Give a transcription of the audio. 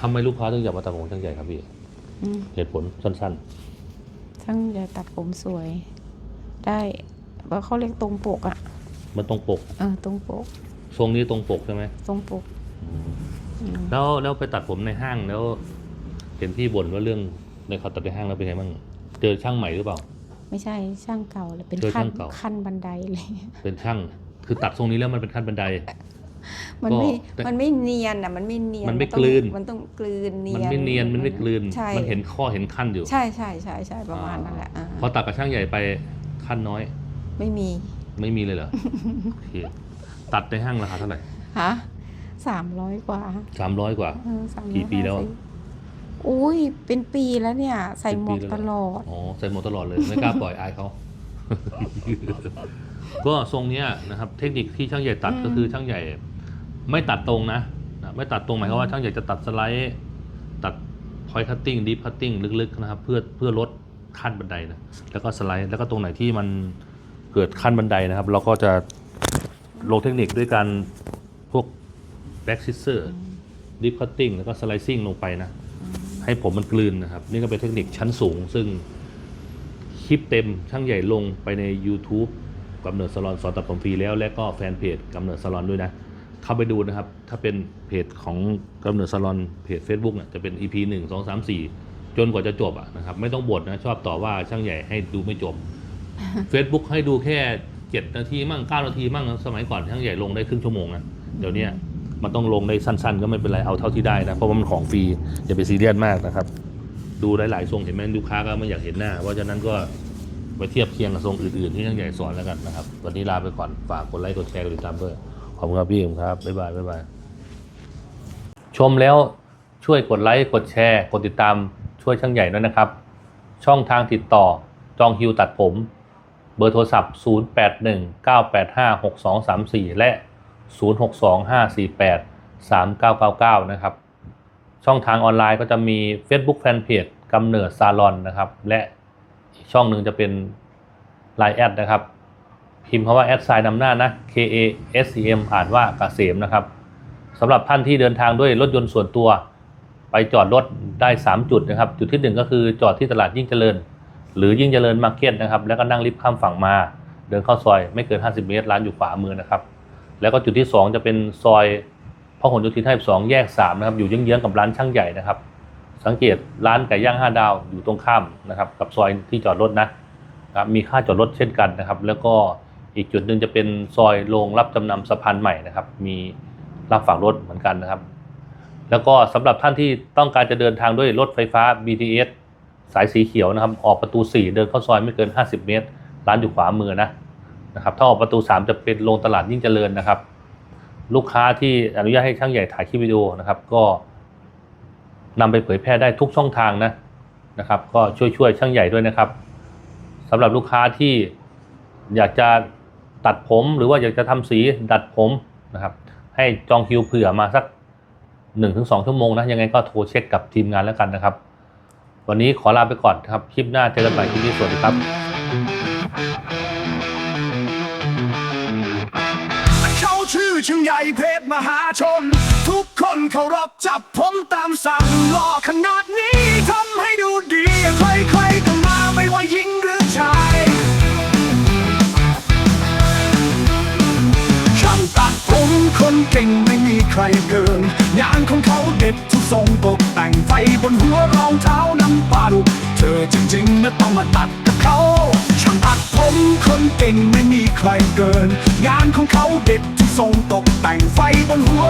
ทำไมลูกค้าถึงอยากมาตัดผมช่างใหญ่ครับพี่ อืมเหตุผลสั้นช่างใหญ่ตัดผมสวย ได้ว่าเขาเรียกตรงปกอะๆ มันตรงปก เออตรงปกทรงนี้ตรงปกใช่ไหมตรงปกอืมแล้วแล้วไปตัดผมในห้างแล้วเห็นพี่บ่นว่าเรื่องในเขาตัดในห้างแล้วเป็นไงบ้าง เจอช่างใหม่หรือเปล่า ไม่ใช่ช่างเก่าเลยเป็นเจอขั้นช่างเก่า ขั้นบันไดเลยเป็นช่าง คือตัดทรงนี้แล้วมันเป็นขั้นบันได มันไม่แต่มันไม่เนียนอะมันไม่เนียนมันไม่ต้องกลืน มันต้องกลืนเนียนมันไม่เนียนมันไม่กลืน ใช่มันเห็นข้อเห็นขั้นอยู่ใช่ใช่ใช่ใช่ประมาณนั่นแหละอ่าพอตัดกับช่างใหญ่ไปขั้นน้อย ไม่มีไม่มีเลยเหรอโอเคตัดในห้างราคาเท่าไหร่ฮะสามร้อยกว่าสามร้อยกว่า เออ350กี่ปีแล้วอะ อุ้ยเป็นปีแล้วเนี่ย ใส่หมวกเป็นปีตแล้วลอด อ๋อใส่หมวกตลอดเลยไม่กล้าปล่อยอายเขา ก็ทรงเนี้ยนะครับ เทคนิคที่ช่างใหญ่ตัดอืม ก็คือช่างใหญ่ ไม่ตัดตรงนะนะไม่ตัดตรงหมายความว่าช่างใหญ่จะตัดสไลด์ตัดพอยคัตติ้งดิฟคัตติ้งลึกๆนะครับเพื่อเพื่อลดขั้นบันไดนะแล้วก็สไลด์แล้วก็ตรงไหนที่มันเกิดขั้นบันไดนะครับ เราก็จะลงเทคนิคด้วยการพวกแบ็กซิเซอร์ดิฟคัตติ้งแล้วก็สไลซิ่งลงไปนะ ให้ผมมันกลืนนะครับ นี่ก็เป็นเทคนิคชั้นสูง ซึ่งคลิปเต็มช่างใหญ่ลงไปใน YouTube กำเนิดสลอนสอนตัดผมฟรีแล้ว และก็แฟนเพจกำเนิดสลอนด้วยนะ เข้าไปดูนะครับ ถ้าเป็นเพจของกำเนิดสลอนเพจ Facebook เนี่ยจะเป็น EP 1 2 3 4 จนกว่าจะจบอะนะครับ ไม่ต้องบ่นนะ ชอบต่อว่าช่างใหญ่ให้ดูไม่จบ Facebook ให้ดูแค่ 7 นาทีมั่ง 9 นาทีมั่งสมัยก่อนช่างใหญ่ลงได้ครึ่งชั่วโมงนะเดี๋ยวนี้มันต้องลงได้สั้นๆ ก็ไม่เป็นไรเอาเท่าที่ได้นะ เพราะว่ามันของฟรีอย่าไปซีเรียสมากนะครับ ดูหลายๆทรงเห็นไหมลูกค้าก็ไม่อยากเห็นหน้า เพราะฉะนั้นก็ไปเทียบเคียงกับทรงอื่นๆ ที่ช่างใหญ่สอนแล้วกันนะครับ วันนี้ลาไปก่อนฝากกดไลค์กดแชร์กดติดตามด้วย ขอบคุณครับพี่ผมครับ บ๊ายบาย บ๊ายบาย ชมแล้วช่วยกดไลค์ กดแชร์ กดติดตามช่วยช่างใหญ่ด้วยนะครับ ช่องทางติดต่อจองคิวตัดผม เบอร์โทรศัพท์ 0819856234 และ 0625483999 นะครับ ช่องทางออนไลน์ก็จะมี Facebook Fanpage กำเนิดซาลอนนะครับ และอีกช่องหนึ่งจะเป็น Line แอดนะครับ พิมพ์คำว่าแอดไซน์นำหน้านะ K A S E M อ่านว่าเกษมนะครับสำหรับท่านที่เดินทางด้วยรถยนต์ส่วนตัว ไปจอดรถได้ 3 จุดนะครับ จุดทีหนึ่1 ก็คือจอดที่ตลาดยิ่งเจริญ หรือยิ่งเจริญมาร์เก็ตนะครับ แล้วก็นั่งลิฟต์ข้ามฝั่งมา เดินเข้าซอยไม่เกิน 50 เมตรร้านอยู่ขวามือนะครับ แล้วก็จุดที่ 2 จะเป็นซอยพหลโยธิน52แยก3นะครับอยู่เยื้องๆกับร้านช่างใหญ่นะครับ สังเกตร้านไก่ย่าง 5 ดาวอยู่ตรงข้ามนะครับกับซอยที่จอดรถนะครับมีค่าจอดรถเช่นกันนะครับ แล้วก็ อีกจุดหนึ่งจะเป็นซอยโรงรับจำนำสะพานใหม่นะครับ มีรับฝากรถเหมือนกันนะครับ แล้วก็สำหรับท่านที่ต้องการจะเดินทางด้วยรถไฟฟ้า BTS สายสีเขียวนะครับ ออกประตู 4 เดินเข้าซอยไม่เกิน 50 เมตร ร้านอยู่ขวามือนะนะครับถ้าออกประตู 3 จะเป็นโรงตลาดยิ่งเจริญนะครับ ลูกค้าที่อนุญาตให้ช่างใหญ่ถ่ายคลิปวิดีโอนะครับ ก็นำไปเผยแพร่ได้ทุกช่องทางนะนะครับ ก็ช่วยช่วยช่างใหญ่ด้วยนะครับสำหรับลูกค้าที่อยากจะ ตัดผมหรือว่าอยากจะทำสีดัดผมนะครับ ให้จองคิวเผื่อมาสัก 1-2 ชั่วโมงนะ ยังไงก็โทรเช็คกับทีมงานแล้วกันนะครับ วันนี้ขอลาไปก่อนครับ คลิปหน้าเจอกันใหม่คลิปนี้สวัสดีครับ่งใหญ่เพชรมหาชน ทุกคนเคารพจับผมตามสั่งหล่อขนาดนี้ทำให้ดูดี แต่งไฟบนหัวรองเท้าน้ำปลาดุเธอจริงๆนะต้องมาตัดกับเขาช่างตัดผมคนเก่งไม่มีใครเกิน งานของเขาเด็ดที่ทรงตกแต่งไฟบนหัว